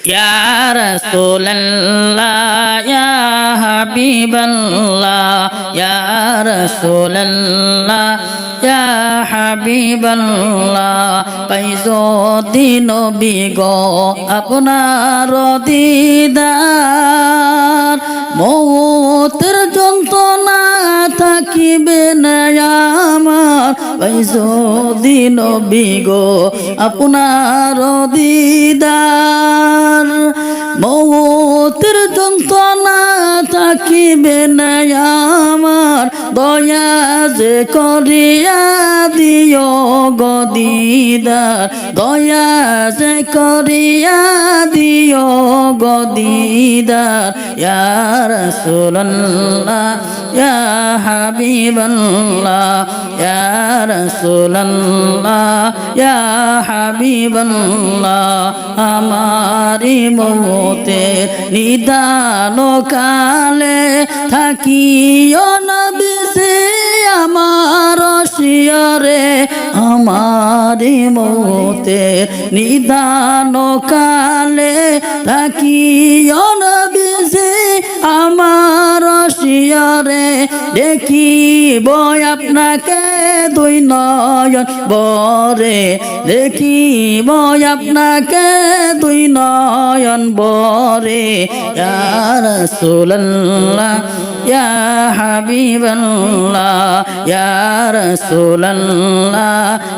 يا رسول الله يا حبيب الله يا رسول الله يا حبيب الله piezo দিন বিগো আপনার দিদার মৌতের যন্ত্রণা থাকিবে না পাইজো দিন বিগো আপনার দিদার। মৌতের যন্ত্রণা থাকিবে না আমার। দয়া যে করিয়া দিও। গদিদার দয়া যে করিয়া দিও গদিদার ইয়া রাসূলুল্লাহ, ইয়া হাবিবাল্লাহ, ইয়া রাসূলুল্লাহ, ইয়া আমারি মৌতে নিদান কালে থাকিও নবী আমারি মতে নিদান কালে থাকিও নবী সে আমার শিয়রে দেখিব আপনাকে। দুই নয়ন বরে দেখিব আপনাকে দুই নয়ন বরে। ইয়ার সুল্লাহ ইয়া হাবিবাল্লাহ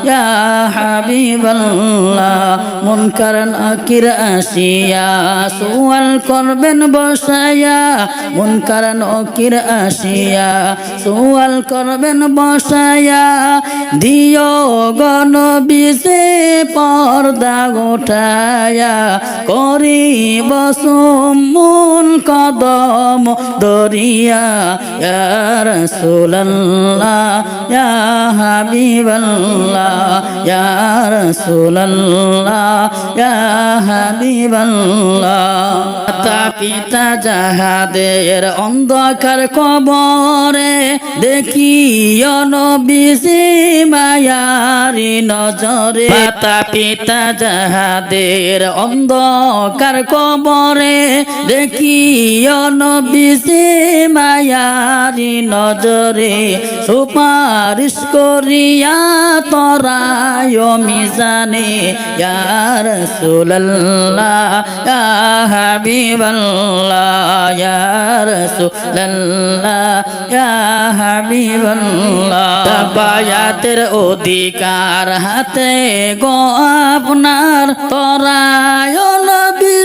ইয়া হাবিবাল্লাহ। মুনকার নাকির আসিয়া সুয়াল করবেন বসায়া মুনকার নাকির আসিয়া সুয়াল করবেন বসায়া দিও গণ বিসে পর্দা গোটায়া করিব সুমুন কদম দরিয়া। ইয়া রাসূলুল্লাহ, ইয়া হাবিবাল্লাহ, ইয়া রাসূলুল্লাহ, ইয়া হাবিবাল্লাহ। মাতা পিতা যাহাদের অন্ধকার কবরে দেখিও নবীজি মায়ারি নজরে। মাতা পিতা যাহাদের অন্ধকার কবরে দেখিও নবীজি মায়ারি নজরে সুপারিশ করিয়া তরায় মিজানে ইয়া রাসূলুল্লাহ ইয়া হাবিবাল্লাহ ইয়া রাসূলুল্লাহ হাবিবাল্লাহ। বায়াতের অধিকার হাতে গো আপনার তরায়ন নবী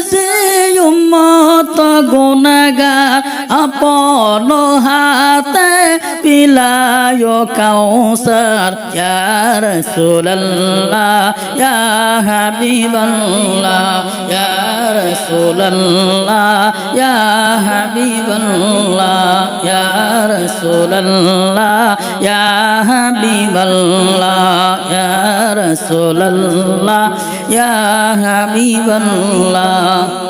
মত গুনাগার আপন হাতে পিলায় কাউসার ইয়া রাসূলুল্লাহ ইয়া হাবিবাল্লাহ ইয়া রাসূলুল্লাহ ইয়া হাবিবাল্লাহ ইয়া রাসূলুল্লাহ ইয়া হাবিবাল্লাহ ইয়া রাসূলুল্লাহ ইয়া হাবিবাল্লাহ